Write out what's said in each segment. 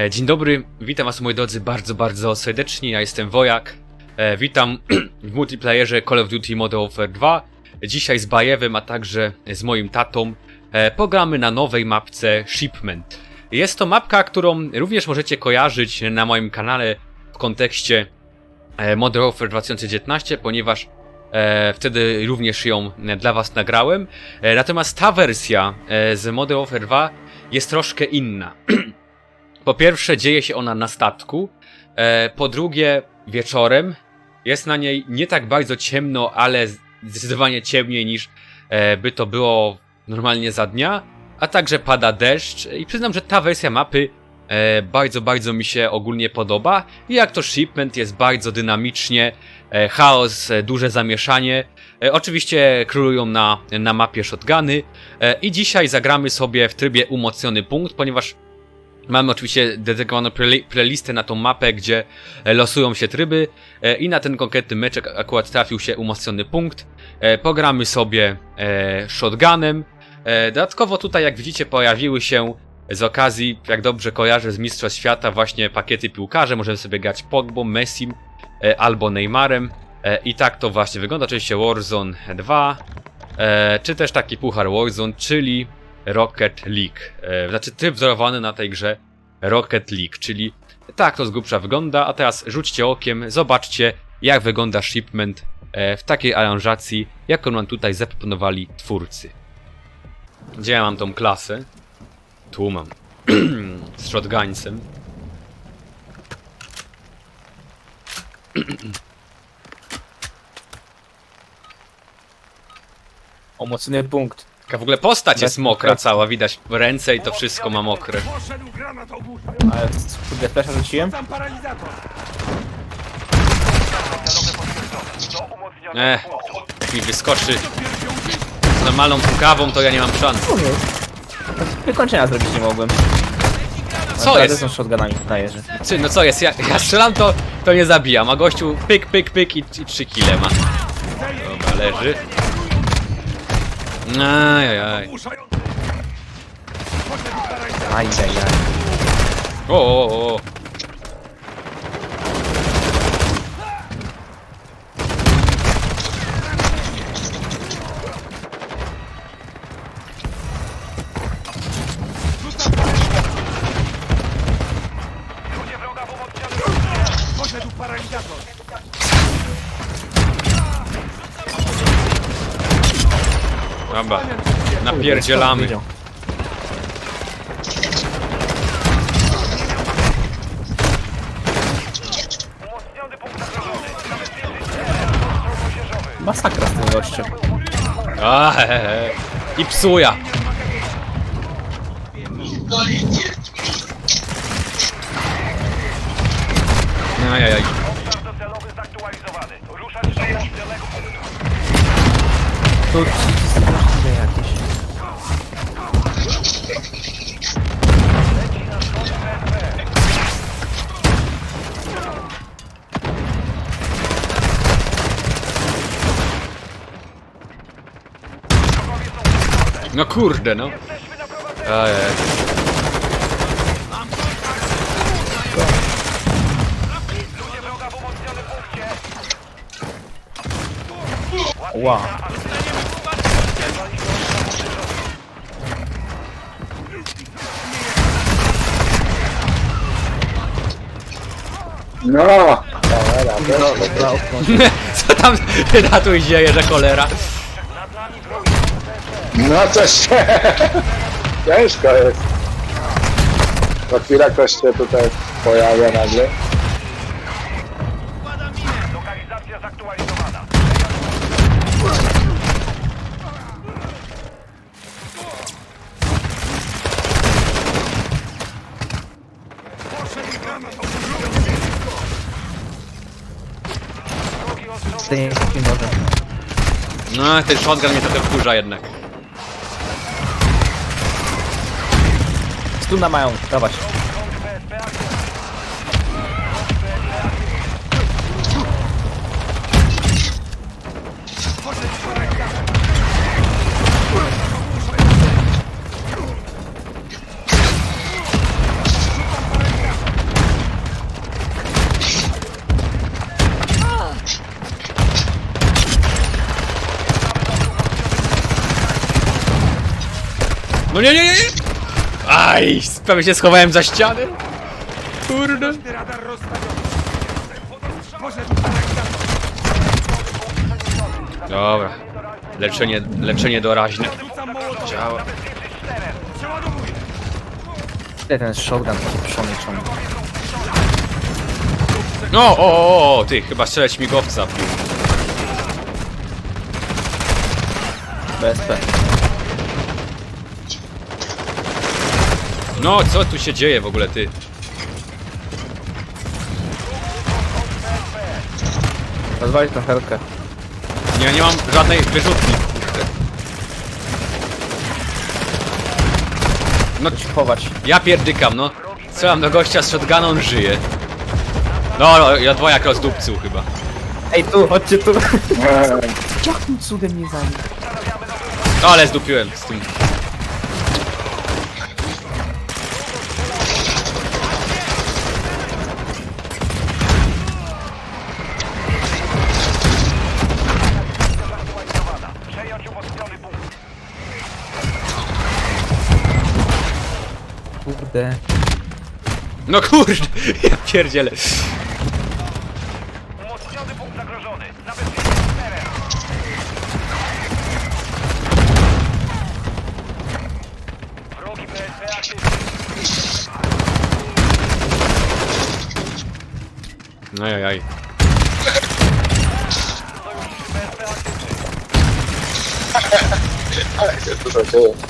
E, Dzień dobry, witam was moi drodzy bardzo, bardzo serdecznie, ja jestem Wojak. E, Witam w multiplayerze Call of Duty Modern Warfare 2. Dzisiaj z Bajewem, a także z moim tatą e, pogramy na nowej mapce Shipment. Jest to mapka, którą również możecie kojarzyć na moim kanale w kontekście e, Modern Warfare 2019, ponieważ wtedy również ją dla was nagrałem. Natomiast ta wersja z Modern Warfare 2 jest troszkę inna. Po pierwsze, dzieje się ona na statku. E, po drugie, wieczorem. Jest na niej nie tak bardzo ciemno, ale zdecydowanie ciemniej niż e, by to było normalnie za dnia. A także pada deszcz. I przyznam, że ta wersja mapy e, bardzo, bardzo mi się ogólnie podoba. I jak to shipment jest bardzo dynamicznie. Chaos, duże zamieszanie. Oczywiście królują na, na mapie shotguny. I dzisiaj zagramy sobie w trybie umocniony punkt, ponieważ Mamy oczywiście dedykowaną playlistę na tą mapę, gdzie e, losują się tryby e, i na ten konkretny mecz ak- akurat trafił się umocniony punkt. E, Pogramy sobie shotgunem. Dodatkowo tutaj, jak widzicie, pojawiły się z okazji, jak dobrze kojarzę, z Mistrzostw Świata właśnie pakiety piłkarze. Możemy sobie grać Pogbą, Messim albo Neymarem. I tak to właśnie wygląda. Oczywiście Warzone 2, e, czy też taki puchar Warzone, czyli Rocket League. E, znaczy tryb wzorowany na tej grze Rocket League, czyli tak to z grubsza wygląda, a teraz rzućcie okiem, zobaczcie jak wygląda shipment e, w takiej aranżacji, jaką nam tutaj zaproponowali twórcy. Gdzie ja mam tą klasę? Tu mam. z shotguncem. Omocny punkt. Taka w ogóle postać jest mokra cała, widać ręce i to wszystko ma mokre. Poszedł granat ogłuszny. Ale kurde, flesza rzuciłem? Tam paralizator. Do umocnionego Ech, punktu. jak mi wyskoczy z normalną tą kawą, to ja nie mam szans. Wykończenia zrobić nie mogłem. Co jest? są shotgunami, daje, że... Czy, no co jest, ja, ja strzelam to, to nie zabijam, a gościu pyk, pyk, pyk i, i 3 kile ma. Dobra, leży. Ajajaj. Ajajaj. O, o, o. napierdzielamy. Umocniony punkt zagrożony. Zabezpieczyć się. Ostrzał młodzieżowy. Masakra z tym gościem. A, he, he. I psuja. Ajajaj. Obszar docelowy zaktualizowany. Ruszać do umocnionego punktu. Tu gdzie jakieś. Leci na szkody PSP. Wrogowie są w drodze. No kurde, no. Ajaj. Ludzie wroga w umocnionym punkcie. Ła. No, No, dobra, okno. Co tam ratuj dzieje, że cholera? No coś. Ciężko jest. Co chwila ktoś się tutaj pojawia nagle. Lokalizacja zaktualizowana. Takim nożem. No, ten shotgun mnie trochę wkurza jednak. Штунда майл, давай. Ну не-не-не! Aj, prawie się schowałem za ścianę. Kurde. Radar rozstawiony. Może Dobra. Leczenie, leczenie doraźne. rzucam mołotow. Działa. Zabezpieczyć teren. Przeładowuję. Ile ten shotgun taki przemyczony. No, o, o, o, ty, chyba strzelać migowca. BSP. No, co tu się dzieje w ogóle, ty? Rozwalić tą helkę. Nie, nie mam żadnej wyrzutni. kurde. No, chować. ja pierdykam, no. Strzelam do gościa z shotguna, on żyje. No, no, ja dwojak rozdupcył chyba. Ej, tu, chodźcie tu. Eee, Jakim cudem nie zabił? No, ale zdupiłem z tym. Kurde. No kurde, ja pierdzielę. Umocniony punkt zagrożony. Zabezpieczyć teren. Wrogi PSP aktywny. Ajajaj. PSP aktywny. jak się tutaj dzieje?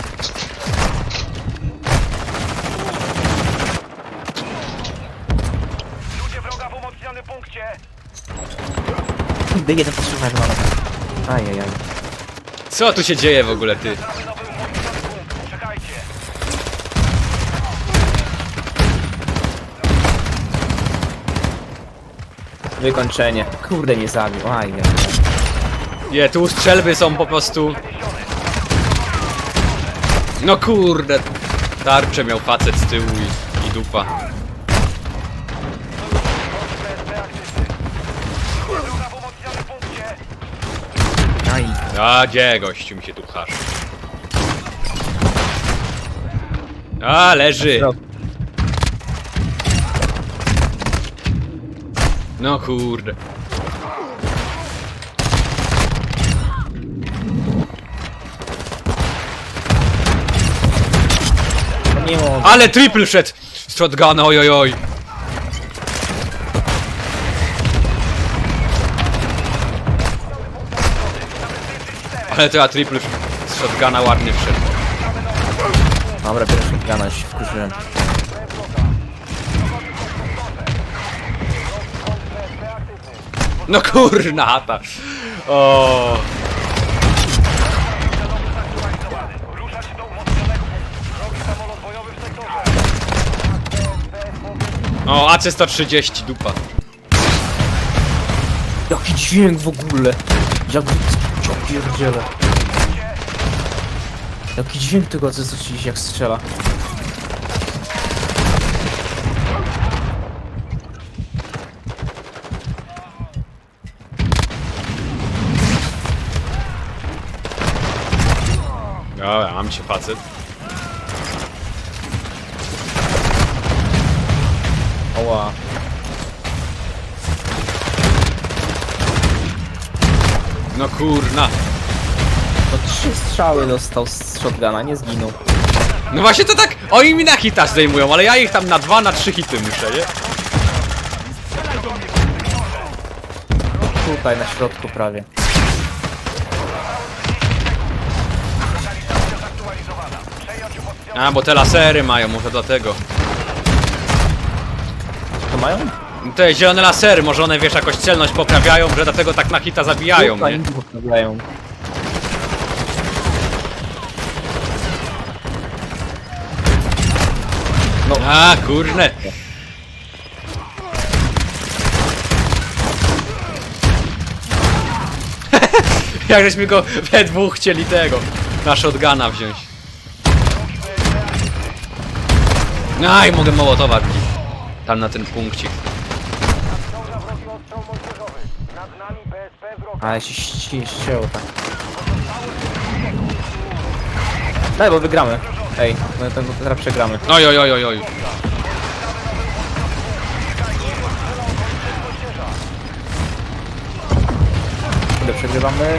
Kurde, jeden postrzelony mamy. Ajajaj. Co tu się dzieje w ogóle, ty? Wykończenie. Kurde, nie zabił. Ajajaj. Nie, tu strzelby są po prostu... No kurde. Tarczę miał facet z tyłu i, i dupa. PSP aktywny. Ludzie wroga w umocnionym punkcie. Aj. A gdzie gościu mi się tu pchasz? A, leży. No kurde. Nie mogę. Ale triple szedł z shotguna, oj oj oj. Ale to ja triple z shotguna ładnie wszedł. Dobra, pierwszy gana się wkurzyłem. No kurna chata. O. O, AC-130, dupa. Jaki dźwięk w ogóle. Jak... Ja pierdzielę. Jaki dźwięk tego, co coś jak strzela. Dobra, mam cię facet. Oła. No kurna. To trzy strzały dostał z shotguna, nie zginął. No właśnie to tak, oni mi na hita zdejmują, ale ja ich tam na dwa, na trzy hity muszę, nie? Tutaj na środku prawie. A, bo te lasery mają, może dlatego. To mają? Te zielone lasery, może one, wiesz, jakoś celność poprawiają, że dlatego tak na hita zabijają, Tutaj nie? nic poprawiają. A, kurne. Jak żeśmy go we dwóch chcieli tego, na shotguna wziąć. Aj, mogę mołotować tam na ten punkcik. Dobra, wrogi ostrzał moździerzowy. Nad nami PSP wroga. Ale się ści- ścięło tak. Daj, bo wygramy. Ej, no to teraz przegramy. Oj, oj, oj, oj, oj. Kiedy przegrywamy...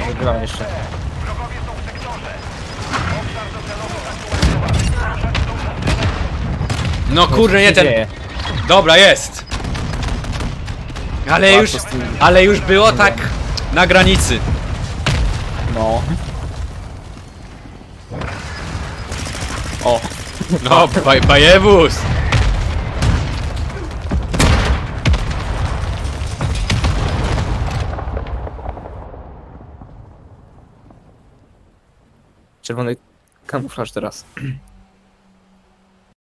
Nie, wygrywamy jeszcze. No kurde, nie ten. dzieje? Dobra, jest. Ale Łatwo już, z tym. ale już było tak na granicy. No. O, No, baj, bajewus. czerwony kamuflaż teraz.